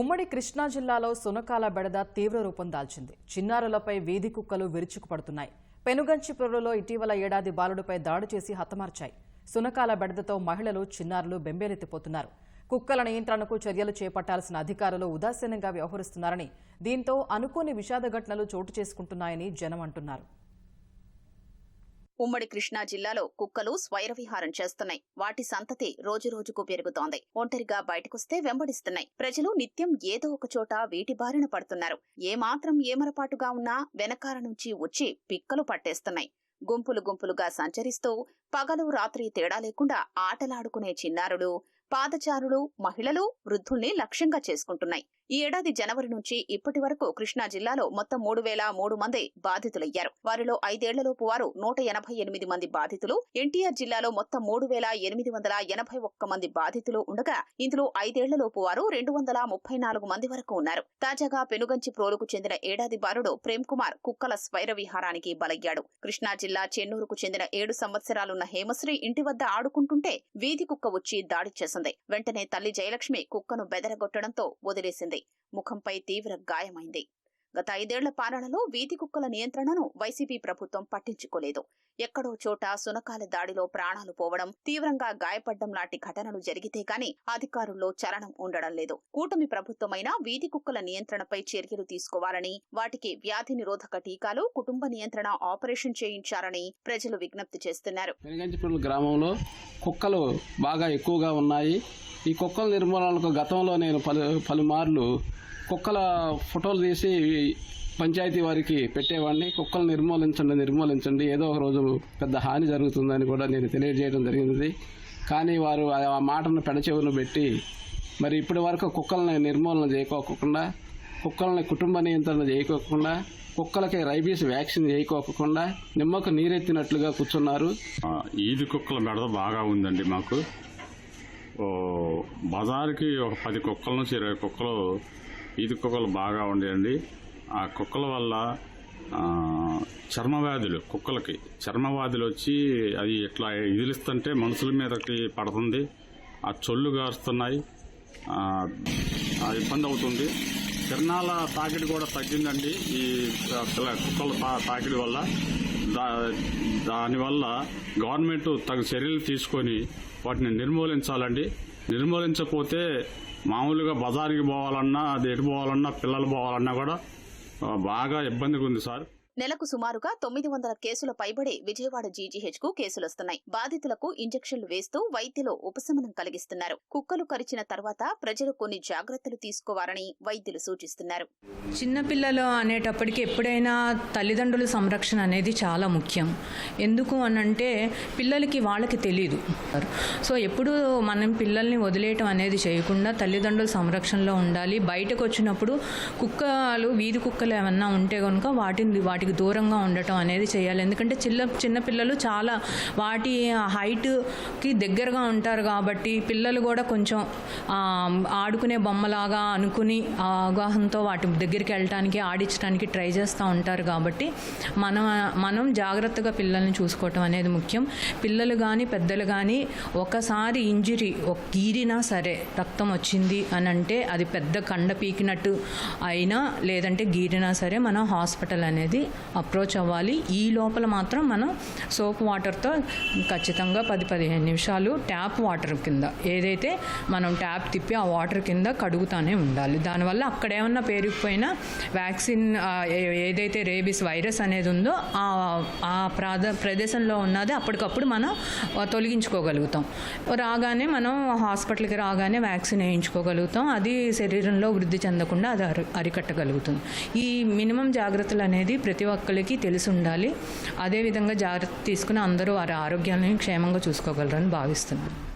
ఉమ్మడి కృష్ణా జిల్లాలో సునకాల బెడద తీవ్ర రూపం దాల్చింది. చిన్నారులపై వీధి కుక్కలు విరుచుకుపడుతున్నాయి. పెనుగంచిపురంలో ఇటీవల ఏడాది బాలుడిపై దాడి చేసి హతమార్చాయి. సునకాల బెడదతో మహిళలు చిన్నారులు బెంబేలెత్తిపోతున్నారు. కుక్కల నియంత్రణకు చర్యలు చేపట్టాల్సిన అధికారులు ఉదాసీనంగా వ్యవహరిస్తున్నారని దీంతో అనుకోని విషాద ఘటనలు చోటు చేసుకుంటున్నాయని జనం అంటున్నారు. ఉమ్మడి కృష్ణా జిల్లాలో కుక్కలు స్వైర విహారం చేస్తున్నాయి. వాటి సంతతి రోజురోజుకు పెరుగుతోంది. ఒంటరిగా బయటకొస్తే వెంబడిస్తున్నాయి. ప్రజలు నిత్యం ఏదో ఒక చోట వీటి బారిన పడుతున్నారు. ఏమాత్రం ఏమరపాటుగా ఉన్నా వెనకాల నుంచి వచ్చి పిక్కలు పట్టేస్తున్నాయి. గుంపులు గుంపులుగా సంచరిస్తూ పగలు రాత్రి తేడా లేకుండా ఆటలాడుకునే చిన్నారులు పాదచారులు మహిళలు వృద్ధుల్ని లక్ష్యంగా చేసుకుంటున్నాయి. ఈ ఏడాది జనవరి నుంచి ఇప్పటి వరకు కృష్ణా జిల్లాలో మొత్తం మూడు వేల మూడు మంది బాధితులయ్యారు. వారిలో ఐదేళ్ళలోపు వారు నూట ఎనభై ఎనిమిది మంది బాధితులు. ఎన్టీఆర్ జిల్లాలో మొత్తం మూడు వేల ఎనిమిది వందల ఎనభై ఒక్క మంది బాధితులు ఉండగా ఇందులో ఐదేళ్ళలోపు వారు రెండు వందల ముప్పై నాలుగు మంది వరకు ఉన్నారు. తాజాగా పెనుగంచి ప్రోలుకు చెందిన ఏడాది బారుడు ప్రేమ్ కుమార్ కుక్కల స్వైర విహారానికి బలయ్యాడు. కృష్ణా జిల్లా చెన్నూరుకు చెందిన ఏడు సంవత్సరాలున్న హేమశ్రీ ఇంటి వద్ద ఆడుకుంటుంటే వీధి కుక్క వచ్చి దాడి చేసింది. వెంటనే తల్లి జయలక్ష్మి కుక్కను బెదరగొట్టడంతో వదిలేసింది. ముఖంపై తీవ్ర గాయమైంది. గత ఐదేళ్ళ పాలనలో వీధి కుక్కల నియంత్రణను వైసీపీ ప్రభుత్వం పట్టించుకోలేదు. ఎక్కడో చోట సునకాల దాడిలో ప్రాణాలు పోవడం తీవ్రంగా గాయపడ్డం లాంటి ఘటనలు జరిగితే కానీ అధికారుల్లో చలనం ఉండడం లేదు. కూటమి ప్రభుత్వమైన వీధి కుక్కల నియంత్రణపై చర్యలు తీసుకోవాలని వాటికి వ్యాధి నిరోధక టీకాలు కుటుంబ నియంత్రణ ఆపరేషన్ చేయించాలని ప్రజలు విజ్ఞప్తి చేస్తున్నారు. గ్రామంలో కుక్కలు బాగా ఎక్కువగా ఉన్నాయి. ఈ కుక్కల నిర్మూలనకు గతంలో నేను పలు పలుమార్లు కుక్కల ఫోటోలు తీసి పంచాయతీ వారికి పెట్టేవాడిని. కుక్కలు నిర్మూలించండి నిర్మూలించండి. ఏదో ఒక రోజు పెద్ద హాని జరుగుతుందని కూడా నేను తెలియజేయడం జరిగింది. కానీ వారు ఆ మాటను పెడచెవును పెట్టి మరి ఇప్పటి వరకు కుక్కల్ని నిర్మూలన చేయకోకుండా కుక్కల్ని కుటుంబ నియంత్రణ చేయకోకుండా కుక్కలకి రైబీస్ వ్యాక్సిన్ చేయకోకుండా నిమ్మకు నీరెత్తినట్లుగా కూర్చున్నారు. ఈది కుక్కల బెడద బాగా ఉందండి మాకు. బజార్కి ఒక పది కుక్కల నుంచి ఇరవై కుక్కలు ఇది కుక్కలు బాగా ఉండేయండి. ఆ కుక్కల వల్ల చర్మవ్యాధులు చర్మ వ్యాధులు కుక్కలకి చర్మ వ్యాధులు వచ్చి అది ఇట్లా ఎదిలిస్తుంటే మనుషుల మీదకి పడుతుంది. ఆ చొల్లు గారుస్తున్నాయి. ఇబ్బంది అవుతుంది. కిరణాల తాకిడి కూడా తగ్గిందండి ఈ కుక్కల తాకిడి వల్ల. దా దానివల్ల గవర్నమెంట్ తగు చర్యలు తీసుకొని వాటిని నిర్మూలించాలండి. నిర్మూలించకపోతే మామూలుగా బజార్కి పోవాలన్నా అది ఎటు పోవాలన్నా పిల్లలు పోవాలన్నా కూడా బాగా ఇబ్బందిగా ఉంది సార్. నెలకు సుమారుగా తొమ్మిది వందల కేసుల పైబడి విజయవాడ జీజీహెచ్కు కేసులొస్తున్నాయి. బాధితులకు ఇంజెక్షన్లు వేస్తూ వైద్యులు ఉపశమనం కలిగిస్తున్నారు. కుక్కలు కరిచిన తర్వాత ప్రజలు కొన్ని జాగ్రత్తలు తీసుకోవాలని వైద్యులు సూచిస్తున్నారు. చిన్నపిల్లలు అనేటప్పటికి ఎప్పుడైనా తల్లిదండ్రుల సంరక్షణ అనేది చాలా ముఖ్యం. ఎందుకు అనంటే పిల్లలకి వాళ్ళకి తెలియదు సో ఎప్పుడు మనం పిల్లల్ని వదిలేయటం అనేది చేయకుండా తల్లిదండ్రుల సంరక్షణలో ఉండాలి. బయటకు వచ్చినప్పుడు కుక్కలు వీధి కుక్కలు ఏమన్నా ఉంటే కనుక వాటిని వాటికి దూరంగా ఉండటం అనేది చేయాలి. ఎందుకంటే చిన్న చిన్నపిల్లలు చాలా వాటి హైట్కి దగ్గరగా ఉంటారు కాబట్టి పిల్లలు కూడా కొంచెం ఆడుకునే బొమ్మలాగా అనుకుని అవగాహనతో వాటి దగ్గరికి వెళ్ళటానికి ఆడించడానికి ట్రై చేస్తూ ఉంటారు కాబట్టి మనం మనం జాగ్రత్తగా పిల్లల్ని చూసుకోవటం అనేది ముఖ్యం. పిల్లలు కానీ పెద్దలు కానీ ఒకసారి ఇంజరీ ఒక గీరినా సరే రక్తం వచ్చింది అని అంటే అది పెద్ద కండ పీకినట్టు అయినా లేదంటే గీరినా సరే మనం హాస్పిటల్ అనేది అప్రోచ్ అవ్వాలి. ఈ లోపల మాత్రం మనం సోప్ వాటర్తో ఖచ్చితంగా పది పదిహేను నిమిషాలు ట్యాప్ వాటర్ కింద ఏదైతే మనం ట్యాప్ తిప్పి ఆ వాటర్ కింద కడుగుతానే ఉండాలి. దానివల్ల అక్కడ ఏమన్నా పేరుకుపోయినా వ్యాక్సిన్ ఏదైతే రేబిస్ వైరస్ అనేది ఉందో ఆ ఆ ప్రాద ప్రదేశంలో ఉన్నది అప్పటికప్పుడు మనం తొలగించుకోగలుగుతాం. రాగానే మనం హాస్పిటల్కి రాగానే వ్యాక్సిన్ వేయించుకోగలుగుతాం. అది శరీరంలో వృద్ధి చెందకుండా అది అరి అరికట్టగలుగుతుంది. ఈ మినిమం జాగ్రత్తలు అనేది ప్రతి ప్రతి ఒక్కరికి తెలిసి ఉండాలి. అదేవిధంగా జాగ్రత్త తీసుకుని అందరూ వారి ఆరోగ్యాన్ని క్షేమంగా చూసుకోగలరని భావిస్తున్నాను.